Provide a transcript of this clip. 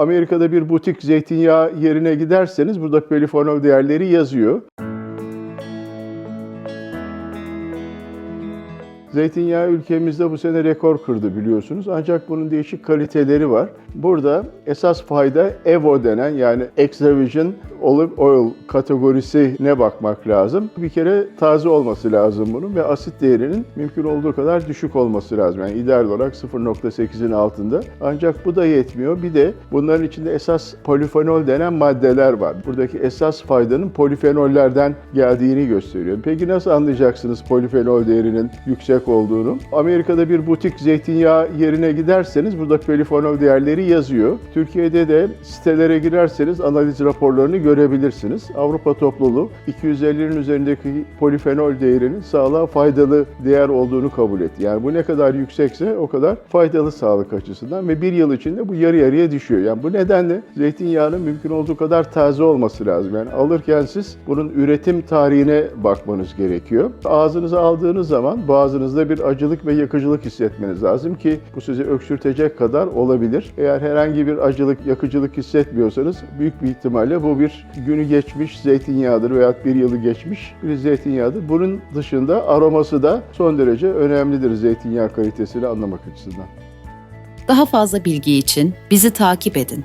Amerika'da bir butik zeytinyağı yerine giderseniz burada polifonol değerleri yazıyor. Zeytinyağı ülkemizde bu sene rekor kırdı biliyorsunuz. Ancak bunun değişik kaliteleri var. Burada esas fayda EVO denen yani Extra Virgin Olive Oil kategorisine bakmak lazım. Bir kere taze olması lazım bunun ve asit değerinin mümkün olduğu kadar düşük olması lazım. Yani ideal olarak 0.8'in altında. Ancak bu da yetmiyor. Bir de bunların içinde esas polifenol denen maddeler var. Buradaki esas faydanın polifenollerden geldiğini gösteriyor. Peki nasıl anlayacaksınız polifenol değerinin yüksek olduğunu? Amerika'da bir butik zeytinyağı yerine giderseniz burada polifenol değerleri yazıyor. Türkiye'de de sitelere girerseniz analiz raporlarını görebilirsiniz. Avrupa topluluğu 250'nin üzerindeki polifenol değerinin sağlığa faydalı değer olduğunu kabul etti. Yani bu ne kadar yüksekse o kadar faydalı sağlık açısından ve bir yıl içinde bu yarı yarıya düşüyor. Yani bu nedenle zeytinyağının mümkün olduğu kadar taze olması lazım. Yani alırken siz bunun üretim tarihine bakmanız gerekiyor. Ağzınıza aldığınız zaman boğazınızda bir acılık ve yakıcılık hissetmeniz lazım ki bu sizi öksürtecek kadar olabilir. Eğer herhangi bir acılık, yakıcılık hissetmiyorsanız büyük bir ihtimalle bu günü geçmiş zeytinyağıdır veya bir yılı geçmiş bir zeytinyağıdır. Bunun dışında aroması da son derece önemlidir zeytinyağı kalitesini anlamak açısından. Daha fazla bilgi için bizi takip edin.